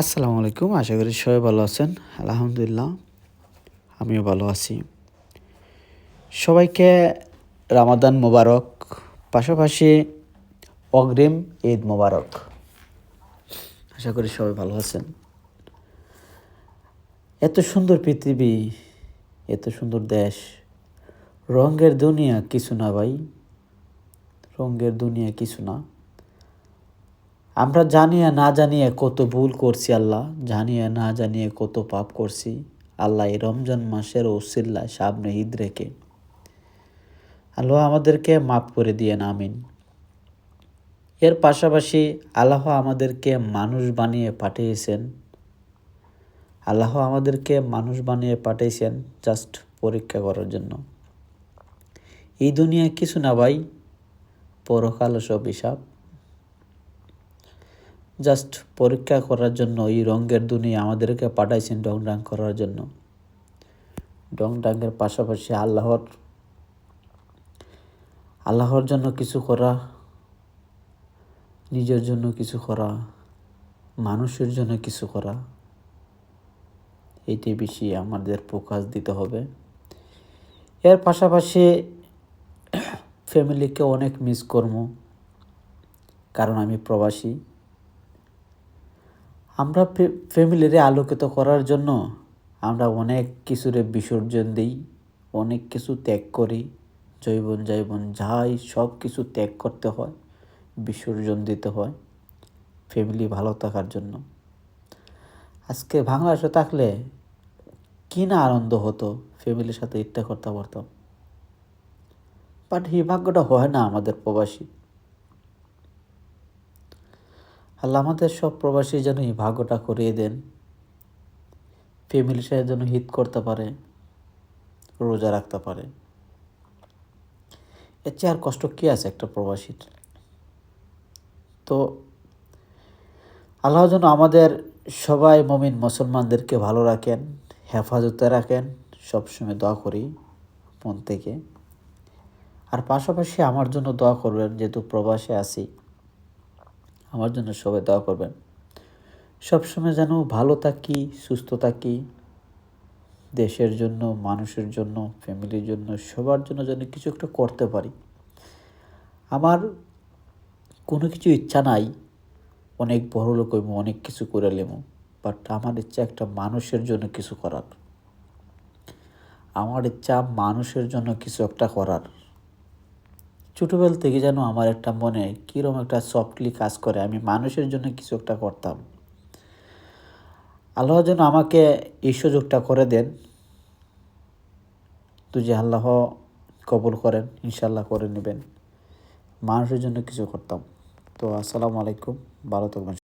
আসসালামু আলাইকুম, আশা করি সবাই ভালো আছেন। আলহামদুলিল্লাহ, আমিও ভালো আছি। সবাইকে রামাদান মোবারক, পাশাপাশি অগ্রিম ঈদ মোবারক। আশা করি সবাই ভালো আছেন। এত সুন্দর পৃথিবী, এত সুন্দর দেশ, রঙের দুনিয়া কিছু না ভাই, রঙের দুনিয়া কিছু না। আমরা জানিয়ে না জানিয়ে কত ভুল করছি আল্লাহ, জানিয়ে না জানিয়ে কত পাপ করছি। আল্লাহ এই রমজান মাসের ওসিল্লায় সামনে ঈদ রেখে। আল্লাহ আমাদেরকে মাফ করে দিয়ে আমিন। এর পাশাপাশি আল্লাহ আমাদেরকে মানুষ বানিয়ে পাঠিয়েছেন। আল্লাহ আমাদেরকে মানুষ বানিয়ে পাঠিয়েছেন জাস্ট পরীক্ষা করার জন্য। এই দুনিয়া কিছু না ভাই পরকাল সব হিসাব। জাস্ট পরীক্ষা করার জন্য, এই রঙের দুনিয়া আমাদেরকে পাঠাইছেন ডং ডাং করার জন্য। ডং ডাঙ্গের পাশাপাশি আল্লাহর আল্লাহর জন্য কিছু করা, নিজের জন্য কিছু করা, মানুষের জন্য কিছু করা এইটি বেশি আমাদের ফোকাস দিতে হবে। এর পাশাপাশি ফ্যামিলিকে অনেক মিস করব, কারণ আমি প্রবাসী। আমরা ফ্যামিলিরে আলোকিত করার জন্য আমরা অনেক কিছুরে বিসর্জন দিই, অনেক কিছু ত্যাগ করি, জৈবন জৈবন যাই সব কিছু ত্যাগ করতে হয়, বিসর্জন দিতে হয়, ফ্যামিলি ভালো থাকার জন্য। আজকে বাংলাদেশে থাকলে কি না আনন্দ হতো ফ্যামিলির সাথে ইত্যা করতে পারতাম বাট এই ভাগ্যটা হয় না আমাদের প্রবাসী। আল্লাহ আমাদের সব প্রবাসী যেন এই ভাগ্যটা করিয়ে দেন। ফ্যামিলির সাথে যেন হিত করতে পারে, রোজা রাখতে পারে। এর চেয়ে আর কষ্ট কী আছে একটা প্রবাসীর? তো আল্লাহ যেন আমাদের সবাই মমিন মুসলমানদেরকে ভালো রাখেন, হেফাজতে রাখেন, সবসময় দোয়া করি মন থেকে। আর পাশাপাশি আমার জন্য দোয়া করবেন, যেহেতু প্রবাসে আছি। আমার জন্য সবাই দোয়া করবেন। সবসময় যেন ভালো থাকি, সুস্থ থাকি, দেশের জন্য, মানুষের জন্য ফ্যামিলির জন্য, সবার জন্য যেন কিছু একটা করতে পারি। আমার কোনো কিছু ইচ্ছা নাই, অনেক বড় লোক হইব, অনেক কিছু করে নেব বাট আমার ইচ্ছা একটা মানুষের জন্য কিছু করার। আমার ইচ্ছা মানুষের জন্য কিছু একটা করার। ছোটোবেলা থেকে যেন আমার একটা মনে কীরকম একটা সফটলি কাজ করে, আমি মানুষের জন্য কিছু একটা করতাম। আল্লাহ যেন আমাকে এই সুযোগটা করে দেন। তো যে আল্লাহ কবুল করেন ইনশাল্লাহ করে নেবেন। মানুষের জন্য কিছু করতাম। তো আসসালামু আলাইকুম, ভালো থাকবেন।